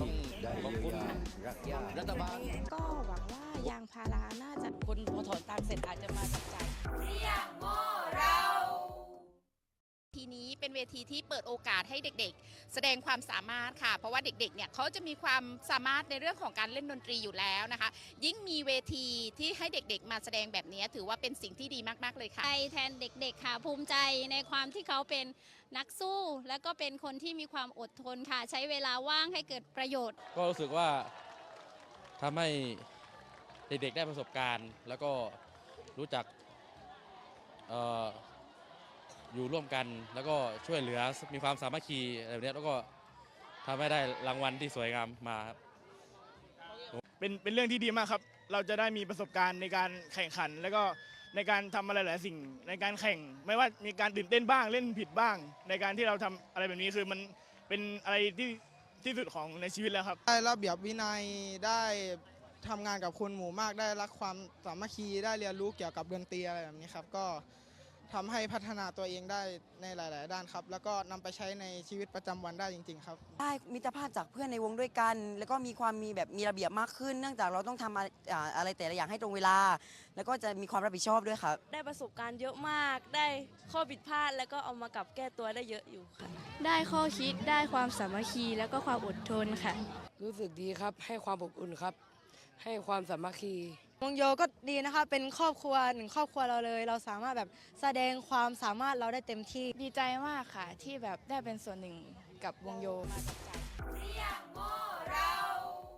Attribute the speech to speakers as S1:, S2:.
S1: ต้องขอบคุณรัฐบาล
S2: ก็หวังว่ายางพาราน่าจะ
S3: คนพอถอนตังค์เสร็จอาจจะมาจับจ่าย
S4: นี้เป็นเวทีที่เปิดโอกาสให้เด็กๆ แสดงความสามารถค่ะ เพราะว่าเด็กๆ เนี่ยเขาจะมีความสามารถในเรื่องของการเล่นดนตรีอยู่แล้วนะคะ ยิ่งมีเวทีที่ให้เด็กๆ มาแสดงแบบนี้ถือว่าเป็นสิ่งที่ดีมากๆเลยค่ะ
S5: ใจแทนเด็กๆ ค่ะ ภูมิใจในความที่เขาเป็นนักสู้ และก็เป็นคนที่มีความอดทนค่ะ ใช้เวลาว่างให้เกิดประโยชน์
S6: ก็รู้สึกว่าทำให้เด็กๆ ได้ประสบการณ์ แล้วก็รู้จักเอ่อ อยู่ร่วมกัน แล้วก็ช่วยเหลือมีความสามัคคีอะไรแบบเนี้ยแล้วก็ทำให้ได้รางวัลที่สวยงามมาครับ
S7: เป็นเป็นเรื่องที่ดีมากครับ เราจะได้มีประสบการณ์ในการแข่งขัน แล้วก็ในการทำอะไรหลายสิ่งในการแข่ง ไม่ว่ามีการตื่นเต้นบ้างเล่นผิดบ้าง ในการที่เราทำอะไรแบบนี้คือมันเป็นอะไรที่ที่สุดของในชีวิตแล้วครับ
S8: ได้ระเบียบวินัยได้ทำงานกับคนหมู่มากได้รักความสามัคคีได้เรียนรู้เกี่ยวกับดนตรีอะไรแบบนี้ครับ ก็ ทำให้พัฒนาตัวเองได้ในหลาย ๆ ด้านครับ แล้วก็นำไปใช้ในชีวิตประจำวันได้จริง ๆ ครับ
S3: ได้มิตรภาพจากเพื่อนในวงด้วยกัน แล้วก็มีความมีแบบมีระเบียบมากขึ้น เนื่องจากเราต้องทำอะไรอ่าอะไรแต่ละอย่างให้ตรงเวลา แล้วก็จะมีความรับผิดชอบด้วยครับ
S2: ได้ประสบการณ์เยอะมาก ได้ข้อผิดพลาดแล้วก็เอามากลับแก้ตัวได้เยอะอยู่ค่ะ
S5: ได้ข้อคิดได้ความสามัคคี แล้วก็ความอดทนค่ะ
S9: รู้สึกดีครับ ให้ความอบอุ่นครับ ให้ความสามัคคี
S10: วงโยก็ดีนะคะ เป็นครอบครัวหนึ่งครอบครัวเราเลย เราสามารถแบบแสดงความสามารถเราได้เต็มที่
S2: ดีใจมากค่ะ ที่แบบได้เป็นส่วนหนึ่งกับวงโย
S4: มาจับจ่าย